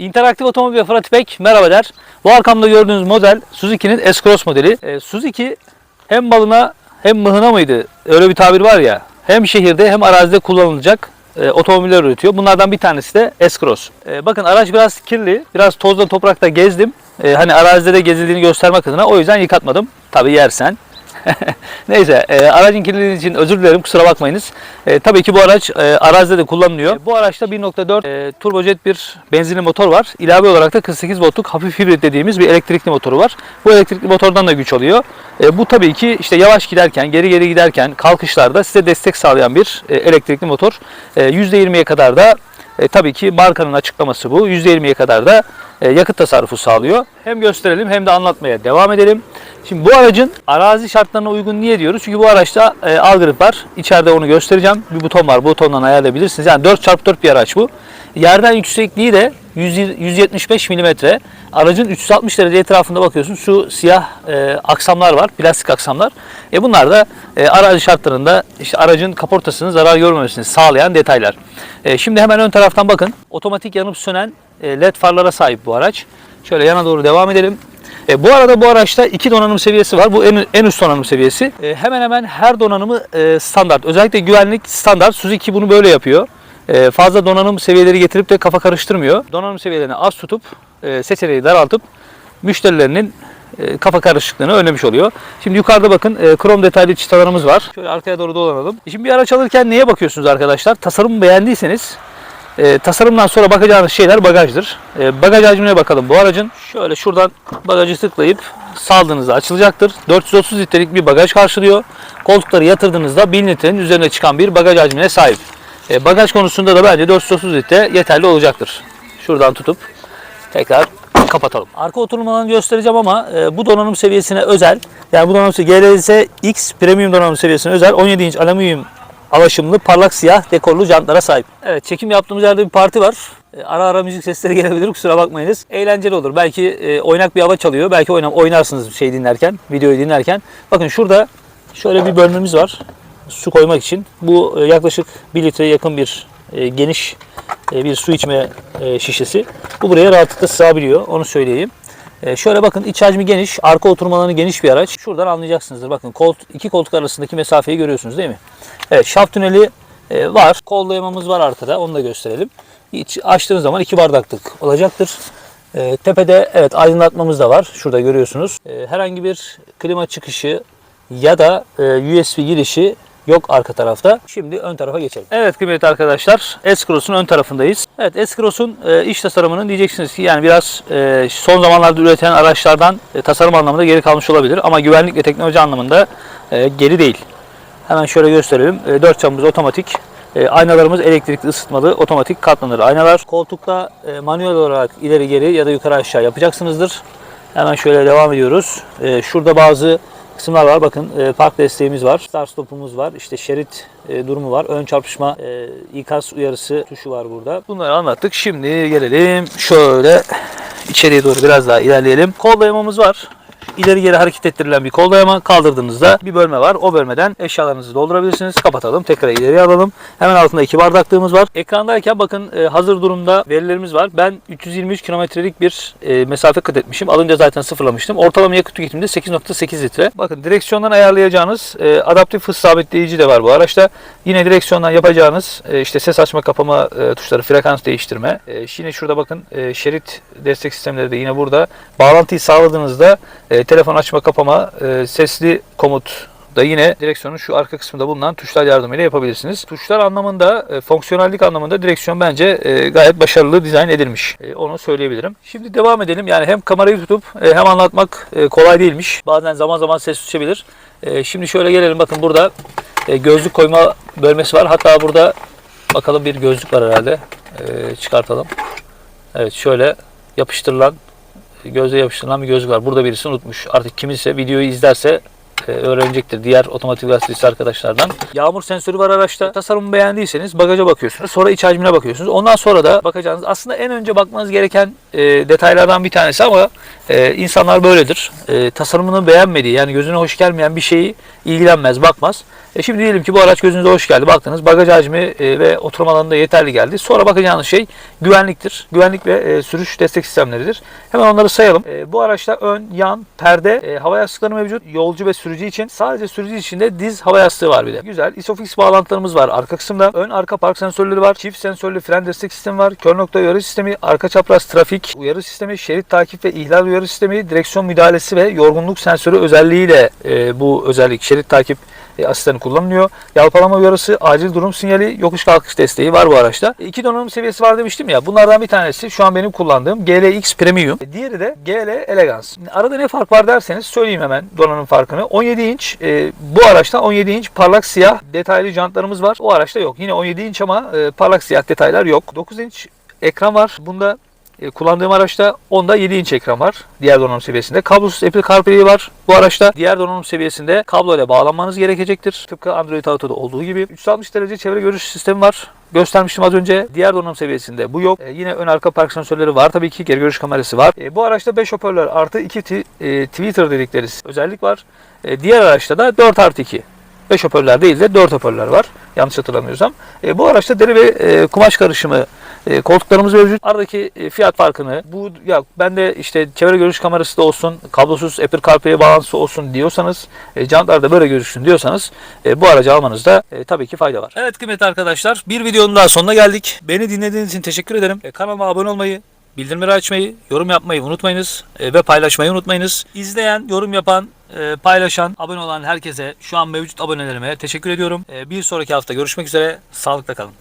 İnteraktif Otomobil Fırat İpek merhaba der. Bu arkamda gördüğünüz model Suzuki'nin S-Cross modeli. Ee, Suzuki hem malına hem mıhına mıydı? Öyle bir tabir var ya. Hem şehirde hem arazide kullanılacak e, otomobiller üretiyor. Bunlardan bir tanesi de S-Cross. E, bakın araç biraz kirli. Biraz tozda toprakta gezdim. E, hani arazide de gezildiğini göstermek adına o yüzden yıkatmadım. Tabii yersen. Neyse e, aracın kirliliği için özür dilerim kusura bakmayınız. E, tabii ki bu araç e, arazide de kullanılıyor. E, bu araçta 1.4 e, turbojet bir benzinli motor var. İlave olarak da 48 voltluk hafif hibrit dediğimiz bir elektrikli motoru var. Bu elektrikli motordan da güç alıyor. E, bu tabii ki işte yavaş giderken, geri geri giderken, kalkışlarda size destek sağlayan bir e, elektrikli motor. E, %20'ye kadar da e, tabii ki markanın açıklaması bu. %20'ye kadar da e, yakıt tasarrufu sağlıyor. Hem gösterelim hem de anlatmaya devam edelim. Şimdi bu aracın arazi şartlarına uygun niye diyoruz? Çünkü bu araçta e, algoritm var. İçeride onu göstereceğim. Bir buton var. Bu butondan ayarlayabilirsiniz. Yani 4x4 bir araç bu. Yerden yüksekliği de 100 175 mm. Aracın 360 derece etrafında bakıyorsun. Şu siyah e, aksamlar var. Plastik aksamlar. E bunlar da e, arazi şartlarında işte aracın kaportasının zarar görmemesini sağlayan detaylar. E, şimdi hemen ön taraftan bakın. Otomatik yanıp sönen e, led farlara sahip bu araç. Şöyle yana doğru devam edelim. E, bu arada bu araçta iki donanım seviyesi var. Bu en, en üst donanım seviyesi. E, hemen hemen her donanımı e, standart. Özellikle güvenlik standart. Suzuki bunu böyle yapıyor. E, fazla donanım seviyeleri getirip de kafa karıştırmıyor. Donanım seviyelerini az tutup e, seçeneği daraltıp müşterilerinin e, kafa karışıklığını önlemiş oluyor. Şimdi yukarıda bakın e, krom detaylı çıtalarımız var. Şöyle arkaya doğru dolanalım. Şimdi bir araç alırken neye bakıyorsunuz arkadaşlar? Tasarımı beğendiyseniz e, tasarımdan sonra bakacağınız şeyler bagajdır. E, bagaj hacmine bakalım bu aracın. Şöyle şuradan bagajı tıklayıp saldığınızda açılacaktır. 430 litrelik bir bagaj karşılıyor. Koltukları yatırdığınızda 1000 litrenin üzerine çıkan bir bagaj hacmine sahip. E, bagaj konusunda da bence 430 litre yeterli olacaktır. Şuradan tutup tekrar kapatalım. Arka alanını göstereceğim ama e, bu donanım seviyesine özel. Yani bu donanım GLS X Premium donanım seviyesine özel 17 inç alüminyum alaşımlı parlak siyah dekorlu jantlara sahip. Evet çekim yaptığımız yerde bir parti var. E, Ara ara müzik sesleri gelebilir kusura bakmayınız. Eğlenceli olur. Belki e, oynak bir hava çalıyor. Belki oynam oynarsınız şey dinlerken, videoyu dinlerken. Bakın şurada şöyle bir bölmemiz var. Su koymak için. Bu e, yaklaşık 1 litreye yakın bir e, geniş e, bir su içme e, şişesi. Bu buraya rahatlıkla sığabiliyor. Onu söyleyeyim. E, şöyle bakın iç hacmi geniş, arka oturma alanı geniş bir araç. Şuradan anlayacaksınızdır. Bakın iki koltuk arasındaki mesafeyi görüyorsunuz değil mi? Evet şaft tüneli e, var. Kol dayamamız var arkada. Onu da gösterelim. İç, açtığınız zaman iki bardaklık olacaktır. E, tepede evet aydınlatmamız da var. Şurada görüyorsunuz. E, herhangi bir klima çıkışı ya da e, USB girişi yok arka tarafta. Şimdi ön tarafa geçelim. Evet kıymetli arkadaşlar S-Cross'un ön tarafındayız. Evet S-Cross'un e, iç tasarımının diyeceksiniz ki yani biraz e, son zamanlarda üretilen araçlardan e, tasarım anlamında geri kalmış olabilir ama güvenlik ve teknoloji anlamında e, geri değil. Hemen şöyle gösterelim. E, dört camımız otomatik. E, aynalarımız elektrikli ısıtmalı otomatik katlanır aynalar. Koltukta e, manuel olarak ileri geri ya da yukarı aşağı yapacaksınızdır. Hemen şöyle devam ediyoruz. E, şurada bazı kısımlar var. Bakın e, park desteğimiz var. Start stopumuz var. İşte şerit e, durumu var. Ön çarpışma e, ikaz uyarısı tuşu var burada. Bunları anlattık. Şimdi gelelim şöyle içeriye doğru biraz daha ilerleyelim. Kol dayamamız var ileri geri hareket ettirilen bir kol dayama kaldırdığınızda bir bölme var. O bölmeden eşyalarınızı doldurabilirsiniz. Kapatalım. Tekrar ileri alalım. Hemen altında iki bardaklığımız var. Ekrandayken bakın e, hazır durumda verilerimiz var. Ben 323 kilometrelik bir e, mesafe kat etmişim. Alınca zaten sıfırlamıştım. Ortalama yakıt tüketiminde 8.8 litre. Bakın direksiyondan ayarlayacağınız e, adaptif hız sabitleyici de var bu araçta. Yine direksiyondan yapacağınız işte ses açma kapama tuşları, frekans değiştirme. Yine şurada bakın şerit destek sistemleri de yine burada. Bağlantıyı sağladığınızda e, telefon açma kapama, e, sesli komut da yine direksiyonun şu arka kısmında bulunan tuşlar yardımıyla yapabilirsiniz. Tuşlar anlamında, e, fonksiyonellik anlamında direksiyon bence e, gayet başarılı dizayn edilmiş. E, onu söyleyebilirim. Şimdi devam edelim. Yani hem kamerayı tutup e, hem anlatmak e, kolay değilmiş. Bazen zaman zaman ses düşebilir. E, şimdi şöyle gelelim. Bakın burada e, gözlük koyma bölmesi var. Hatta burada bakalım bir gözlük var herhalde. E, çıkartalım. Evet şöyle yapıştırılan gözle yapıştırılan bir gözlük var. Burada birisi unutmuş. Artık kiminse videoyu izlerse e, öğrenecektir diğer otomatik gazetesi arkadaşlardan. Yağmur sensörü var araçta. Tasarımı beğendiyseniz bagaja bakıyorsunuz. Sonra iç hacmine bakıyorsunuz. Ondan sonra da bakacağınız aslında en önce bakmanız gereken e, detaylardan bir tanesi ama e, insanlar böyledir. E, tasarımını beğenmediği yani gözüne hoş gelmeyen bir şeyi ilgilenmez, bakmaz. E şimdi diyelim ki bu araç gözünüze hoş geldi. Baktınız bagaj hacmi e, ve oturma alanı da yeterli geldi. Sonra bakacağınız şey güvenliktir. Güvenlik ve e, sürüş destek sistemleridir. Hemen onları sayalım. E, bu araçta ön, yan, perde, e, hava yastıkları mevcut. Yolcu ve sürücü için. Sadece sürücü için de diz hava yastığı var bir de. Güzel. Isofix bağlantılarımız var arka kısımda. Ön arka park sensörleri var. Çift sensörlü fren destek sistemi var. Kör nokta uyarı sistemi, arka çapraz trafik uyarı sistemi, şerit takip ve ihlal uyarı sistemi, direksiyon müdahalesi ve yorgunluk sensörü özelliğiyle e, bu özellik şerit takip e, asistanı kullanılıyor. Yalpalama uyarısı, acil durum sinyali, yokuş kalkış desteği var bu araçta. E, İki donanım seviyesi var demiştim ya. Bunlardan bir tanesi şu an benim kullandığım GLX Premium. E, Diğeri de GL Elegance. Arada ne fark var derseniz söyleyeyim hemen donanım farkını. 17 inç e, bu araçta 17 inç parlak siyah detaylı jantlarımız var. O araçta yok. Yine 17 inç ama e, parlak siyah detaylar yok. 9 inç ekran var. Bunda kullandığım araçta onda 7 inç ekran var. Diğer donanım seviyesinde. Kablosuz Apple CarPlay var bu araçta. Diğer donanım seviyesinde kablo ile bağlanmanız gerekecektir. Tıpkı Android Auto'da olduğu gibi. 360 derece çevre görüş sistemi var. Göstermiştim az önce. Diğer donanım seviyesinde bu yok. E, yine ön arka park sensörleri var tabii ki. Geri görüş kamerası var. E, bu araçta 5 hoparlör artı 2 ti- e, Twitter dedikleri özellik var. E, diğer araçta da 4 artı 2. 5 hoparlör değil de 4 hoparlör var. Yanlış hatırlamıyorsam. E, bu araçta deri ve e, kumaş karışımı e, koltuklarımız mevcut. Aradaki e, fiyat farkını bu ya ben de işte çevre görüş kamerası da olsun, kablosuz Apple CarPlay bağlantısı olsun diyorsanız, e, jantlar da böyle gözüksün diyorsanız e, bu aracı almanızda e, tabii ki fayda var. Evet kıymetli arkadaşlar bir videonun daha sonuna geldik. Beni dinlediğiniz için teşekkür ederim. E, kanalıma abone olmayı, bildirimleri açmayı, yorum yapmayı unutmayınız e, ve paylaşmayı unutmayınız. İzleyen, yorum yapan, e, paylaşan, abone olan herkese şu an mevcut abonelerime teşekkür ediyorum. E, Bir sonraki hafta görüşmek üzere. Sağlıkla kalın.